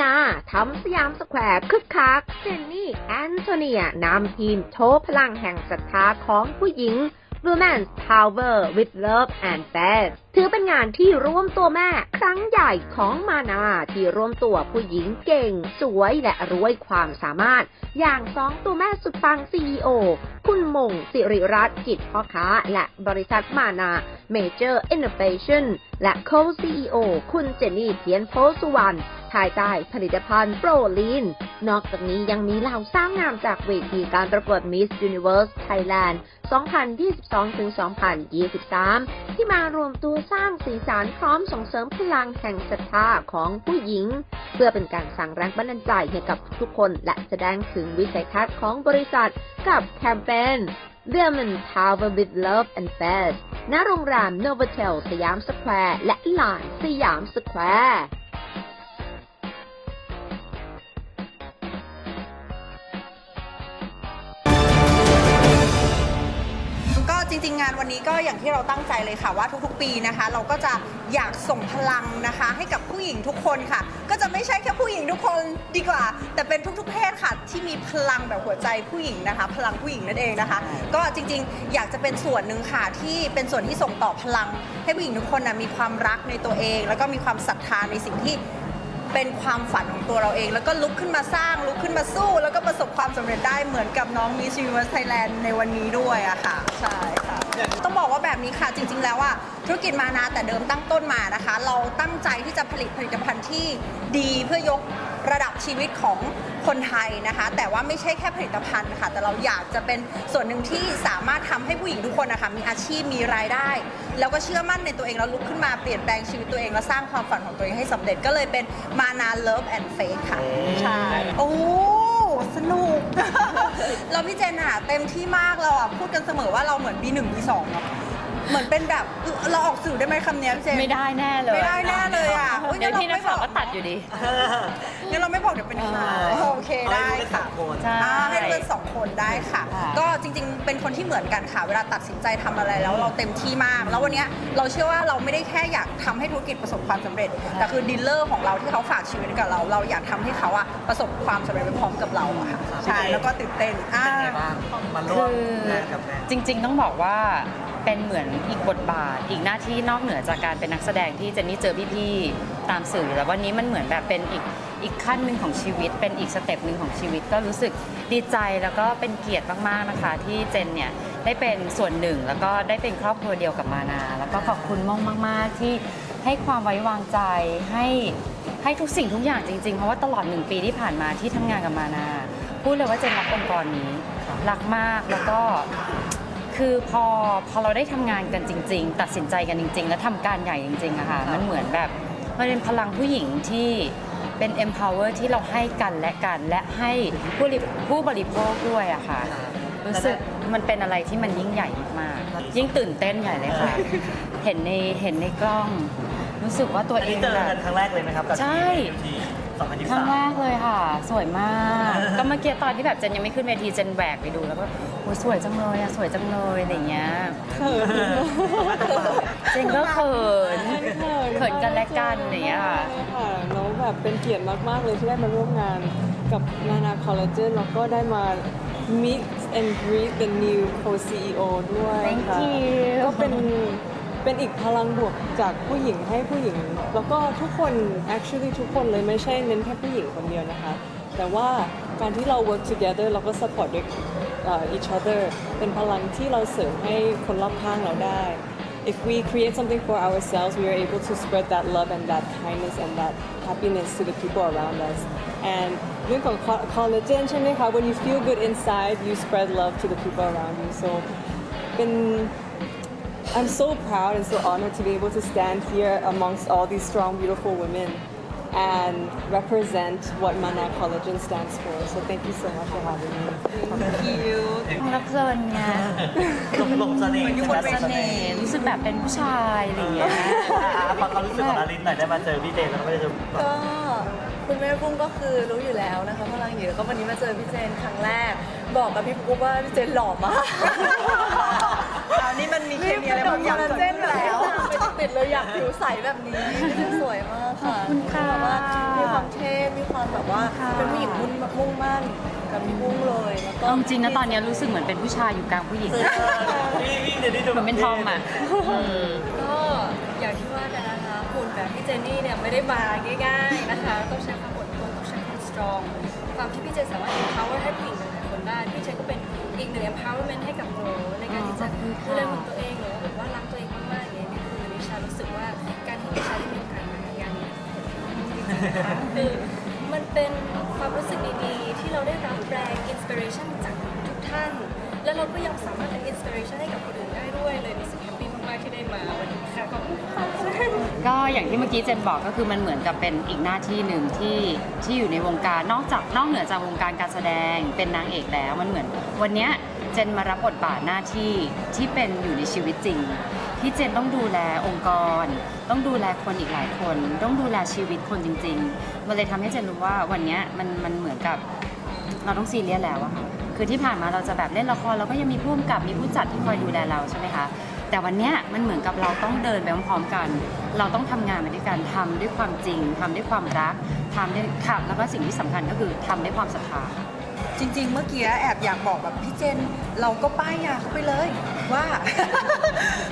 นาทำสยามสแควร์คึกคัก เจนนี่แอนโทเนียนำทีมโชว์พลังแห่งศรัทธาของผู้หญิง Romance Power with Love and Faith ถือเป็นงานที่ร่วมตัวแม่ครั้งใหญ่ของมานาที่ร่วมตัวผู้หญิงเก่ง สวยและรวยความสามารถ อย่างสองตัวแม่สุดปัง CEO คุณมงสิริรัตน์กิจพ่อค้า และบริษัทมานา Major Innovation และ Co-CEO คุณเจนนี่เทียนโพสุวรรณ ภายใต้ผลิตภัณฑ์โปรลีน นอกจากนี้ยังมีเหล่าสร้างงามจากเวทีการประกวด Miss Universe Thailand 2022-2023 ที่มารวมตัวสร้างสีสันพร้อมส่งเสริมพลังแห่งศรัทธาของผู้หญิง เพื่อเป็นการสั่งแรงบันดาลใจให้กับทุกคนและแสดงถึงวิสัยทัศน์ของบริษัทกับแคมเปญ Women Power with Love and Faith ณโรงแรม Novotel สยามสแควร์ และลานสยามสแควร์ ริง ๆ งานวันนี้ก็อย่างที่เราตั้งใจเลยค่ะว่าทุกๆ ปีนะคะ เราก็จะอยากส่งพลังนะคะ ให้กับผู้หญิงทุกคนค่ะ ก็จะไม่ใช่แค่ผู้หญิงทุกคนดีกว่า แต่เป็นทุกๆ เพศค่ะ ที่มีพลังแบบหัวใจผู้หญิงนะคะ พลังผู้หญิงนั่นเองนะคะ ก็จริงๆ อยากจะเป็นส่วนหนึ่งค่ะที่เป็นส่วนที่ส่งต่อพลัง ให้ผู้หญิงทุกคนนะมีความรักในตัวเอง แล้วก็มีความศรัทธาในสิ่งที่ เป็นความฝันของตัวเราเอง แล้วก็ลุกขึ้นมาสร้างลุกขึ้นมาสู้ แล้วก็ประสบความสำเร็จได้เหมือนกับน้อง Miss Universe Thailand ในวันนี้ด้วยอะค่ะ ใช่ค่ะ ต้องบอกว่าแบบนี้ค่ะจริง ๆ แล้วอะธุรกิจมานาแต่เดิมตั้งต้นมานะคะ เราตั้งใจที่จะผลิตผลิตภัณฑ์ที่ดีเพื่อยก ระดับชีวิตของคนไทยนะคะ แต่ว่าไม่ใช่แค่ผลิตภัณฑ์ค่ะแต่เราอยากจะเป็นส่วนหนึ่งที่สามารถทำให้ผู้หญิงทุกคนนะคะมีอาชีพมีรายได้ แล้วก็เชื่อมั่นในตัวเองแล้วลุกขึ้นมาเปลี่ยนแปลงชีวิตตัวเองแล้วสร้างความฝันของตัวเองให้สำเร็จก็เลยเป็นมานา Love and Faith ค่ะใช่โอ้สนุก เราพี่เจนอะเต็มที่มากเราอะพูดกันเสมอว่าเราเหมือน B1 B2 เนาะ เหมือนเป็นแบบเราออกสื่อได้ไหมคำเนี้ยพี่เจนไม่ได้แน่เลยไม่ได้แน่เลยอะอุ๊เดี๋ยวพี่นักข่าวงั้ก็ตัดอยู่ดี งั้นเราไม่บอกเดี๋ยวเป็นข่าวโอเคได้ค่ะใช่ อ่าให้เป็น สองคนได้ค่ะค่ะ ก็จริง ๆ เป็นคนที่เหมือนกันค่ะ เวลาตัดสินใจทำอะไรแล้วเราเต็มที่มาก แล้ววันเนี้ยเราเชื่อว่าเราไม่ได้แค่อยากทำให้ธุรกิจประสบความสำเร็จ แต่คือดีลเลอร์ของเราที่เขาฝากชีวิตกับเรา เราอยากทำให้เขาอะประสบความสำเร็จไปพร้อมกับเราอะค่ะใช่แล้วก็ตื่นเต้นอ่าเป็นไงบ้างมาร่วมคืองานกับแม่จริง ๆ ต้องบอกว่าเป็นเหมือนอีกบทบาท อีกหน้าที่นอกเหนือจากการเป็นนักแสดงที่เจนนี่เจอพี่ๆตามสื่อแล้ววันนี้มันเหมือนแบบเป็นอีก อีกขั้นหนึ่งของชีวิต เป็นอีกสเต็ปหนึ่งของชีวิต ก็รู้สึกดีใจแล้วก็เป็นเกียรติมากๆนะคะ ที่เจนเนี่ยได้เป็นส่วนหนึ่ง แล้วก็ได้เป็นครอบครัวเดียวกับมานา แล้วก็ขอบคุณมองมาก ๆ ที่ให้ความไว้วางใจให้ให้ทุกสิ่งทุกอย่างจริง ๆ เพราะว่าตลอดหนึ่งปีที่ผ่านมาที่ทำงานกับมานา พูดเลยว่าเจนรักองค์กรนี้รักมากแล้วก็คือพอพอเราได้ทำงานกันจริง ๆ ตัดสินใจกันจริง ๆ แล้วทำการใหญ่จริงๆอะค่ะมันเหมือนแบบมันเป็นพลังผู้หญิงที่ เป็น empower ที่เราให้กันและกันและให้ผู้บริผู้บริโภคด้วยอะค่ะ รู้สึกมันเป็นอะไรที่มันยิ่งใหญ่มากๆยิ่งตื่นเต้นใหญ่เลยค่ะ เห็นในเห็นในกล้อง รู้สึกว่าตัวอันเอนี้งเจอแบบ กันครั้งแรกเลยไหมครับกับใช่ ที่ครั้งแร2023 กเลยค่ะ สวยมาก ก็เมื่อกี้ตอนที่แบบเจนยังไม่ขึ้นเวทีเจนแหวกไปดูแล้วก็โอ้ยสวยจังเลยอะสวยจังเลยอะไรอย่างเงี้ย เจนก็เขินเขินกันและกันอย่างเงี้ยค่ะใช่ค่ะแล้วแบบเป็นเกียรติมากๆเลยที่ได้มาร่วมงานกับนานาคอลลาเจนแล้วก็ได้มา meet and greet the new co-CEO ด้วย Thank ค่ะ you ก็เป็นเป็นอีกพลังบวกจากผู้หญิงให้ผู้หญิง แล้วก็ทุกคน actually ทุกคนเลยไม่ใช่เน้นแค่ผู้หญิงคนเดียวนะคะ แต่ว่าการที่เรา work together เราก็ support ด้วยเอ่อ each other เป็นพลังที่เราเสริมให้คนรอบข้างเราได้ if we create something for ourselves, we are able to spread that love and that kindness and that happiness to the people around us. And เรื่องของ co- collagen ใช่ไหมคะ when you feel good inside, you spread love to the people around you. So เป็น I'm so proud and so honored to be able to stand here amongst all these strong, beautiful women and represent what Mana Collagen stands for. So thank you so much for having me. รักเกินไงลงลงเสน่ห์อยู่บนเวทีเสน่ห์รู้สึกแบบเป็นผู้ชายอะไรอย่างเงี้ยอะฟังความรู้สึกของนารินหน่อยได้มาเจอพี่เจนแล้วก็ไม่ได้เจอก็คุณแม่ปุ้มก็คือรู้อยู่แล้วนะคะพลังเยอะก็วันนี้มาเจอพี่เจนครั้งแรก บอกกับพี่ปุ๊กว่าพี่เจนหล่อมาก เอานี่มันมีเคมีอะไรบางอย่างคอลลาเจนแล้ว ติดเลยอยากผิวใสแบบนี้สวยมากค่ะขอบคุณค่ะแบบว่ามีความเท่มีความแบบว่าเป็นผู้หญิงมุ่งมุ่งมั่นกับพี่บุ้งเลยแล้วก็เอาจริงนะตอนนี้รู้สึกเหมือนเป็นผู้ชายอยู่กลางผู้หญิงพี่วิ่งเดี๋ยวนี้ดูเหมือนเป็นทอมอะก็อย่างที่ว่ากันนะคะหุ่นแบบพี่เจนนี่เนี่ยไม่ได้มาง่ายๆนะคะต้องใช้ความอดทนต้องใช้ความ strong ความที่พี่เจนสามารถ empower ให้ผู้หญิงหลายๆคนได้พี่เจนก็เป็นอีกหนึ่ง empowerment ให้กับหนูในการที่จะ คือมันเป็นความรู้สึกดีๆ ที่เราได้รับแรง inspiration จากทุกท่าน แล้วเราก็ยังสามารถเป็น inspiration ให้กับคนอื่นได้ด้วยเลยรู้สึกแฮปปี้มากๆที่ได้มาวันนี้ค่ะขอบคุณค่ะก็อย่างที่เมื่อกี้เจนบอกก็คือมันเหมือนกับเป็นอีกหน้าที่หนึ่งที่ที่อยู่ในวงการนอกจากนอกเหนือจากวงการการแสดงเป็นนางเอกแล้วมันเหมือน วันเนี้ยเจนมารับบทบาทหน้าที่ที่เป็นอยู่ในชีวิตจริง ที่เจนต้องดูแลองค์กร ต้องดูแลคนอีกหลายคน ต้องดูแลชีวิตคนจริง ๆ มันเลยทำให้เจนรู้ว่าวันนี้มันมันเหมือนกับเราต้องซีเรียสแล้วอะค่ะคือที่ผ่านมาเราจะแบบเล่นละครเราก็ยังมีผู้กำกับมีผู้จัดที่คอยดูแลเราใช่ไหมคะแต่วันนี้มันเหมือนกับเราต้องเดินไปพร้อมๆกัน เราต้องทำงานไปด้วยกันทำด้วยความจริงทำด้วยความรักทำด้วยค่ะแล้วก็สิ่งที่สำคัญก็คือทำด้วยความศรัทธา จริง ๆ เมื่อกี้แอบอยากบอกแบบพี่เจน เราก็ป้ายยาเข้าไปเลย ว่า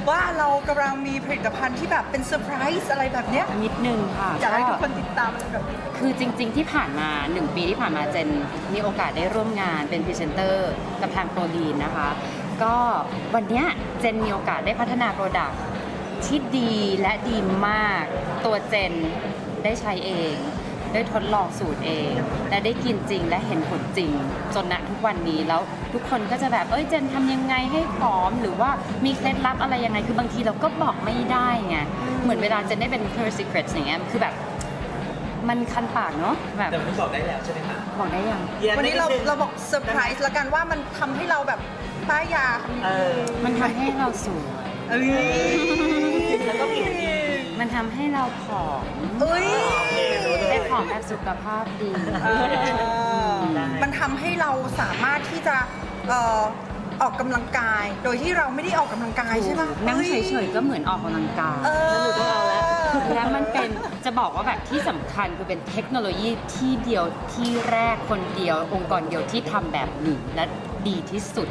ว่าเรากำลังมีผลิตภัณฑ์ที่แบบเป็นเซอร์ไพรส์อะไรแบบเนี้ยนิดนึงค่ะอยากให้ทุกคนติดตามอะไรแบบนี้คือจริง ๆ ที่ผ่านมา 1 ปีที่ผ่านมาเจนมีโอกาสได้ร่วมงานเป็นพรีเซนเตอร์กับทางโปรลีนนะคะ ก็วันเนี้ยเจนมีโอกาสได้พัฒนาโปรดักต์ที่ดีและดีมาก ตัวเจนได้ใช้เอง ได้ทดลองสูตรเอง และได้กินจริงและเห็นผลจริง จนณทุกวันนี้แล้วทุกคนก็จะแบบเอ้ยเจนทำยังไงให้ผอมหรือว่ามีเคล็ดลับอะไรยังไงคือบางทีเราก็บอกไม่ได้ไงเหมือนเวลาเจนได้เป็น Victoria's Secret อย่างเงี้ยคือแบบ มันคันปากเนาะแบบแต่ไม่บอกได้แล้วใช่ไหมคะบอกได้ยังวันนี้เราเราบอกเซอร์ไพรส์ละกันว่ามันทำให้เราแบบป้ายยาคำนี้เออมันทำให้เราสวย เอ้ยแล้วก็ผิวดีมันทำให้เราผอม เอ้ยได้ผ อมแบบสุขภาพดีเออมันทำให้เราสามารถที่จะเอ่อออกกำลังกาย โดยที่เราไม่ได้ออกกำลังกายใช่ไหมนั่งเฉยๆก็เหมือนออกกำลังกาย เออ และมันเป็นจะบอกว่าแบบที่สำคัญคือเป็นเทคโนโลยีที่เดียวที่แรกคนเดียว องค์กรเดียวที่ทำแบบนี้และดีที่สุด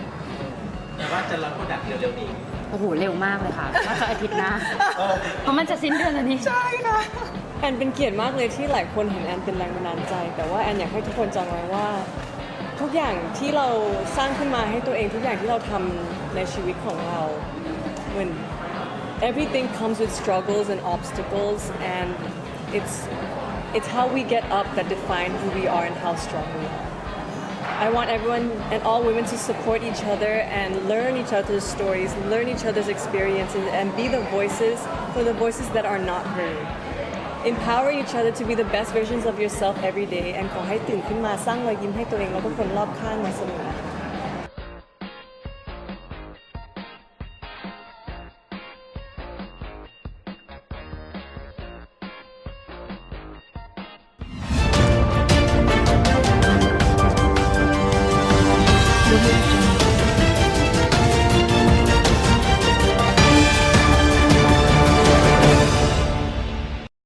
แต่ว่าจะรับโปรดักต์เร็วๆนี้โอ้โหเร็วมากเลยค่ะน่าจะอาทิตย์หน้าเพราะมันจะสิ้นเดือนแล้วนี่ ใช่ค่ะ แอนเป็นเกียรติมากเลยที่หลายคนเห็นแอนเป็นแรงบันดาลใจ แต่ว่าแอนอยากให้ทุกคนจำไว้ว่า ทุกอย่างที่เราสร้างขึ้นมาให้ตัวเองทุกอย่างที่เราทำในชีวิตของเราเหมือน everything comes with struggles and obstacles and it's it's how we get up that define who we are and how strong we are I want everyone and all women to support each other and learn each other's stories, learn each other's experiences, and be the voices for the voices that are not heard. Empower each other to be the best versions of yourself every day, and ขอให้ตื่นขึ้นมาสร้างรอยยิ้มให้ตัวเองแล้วก็คนรอบข้างมาเสมอ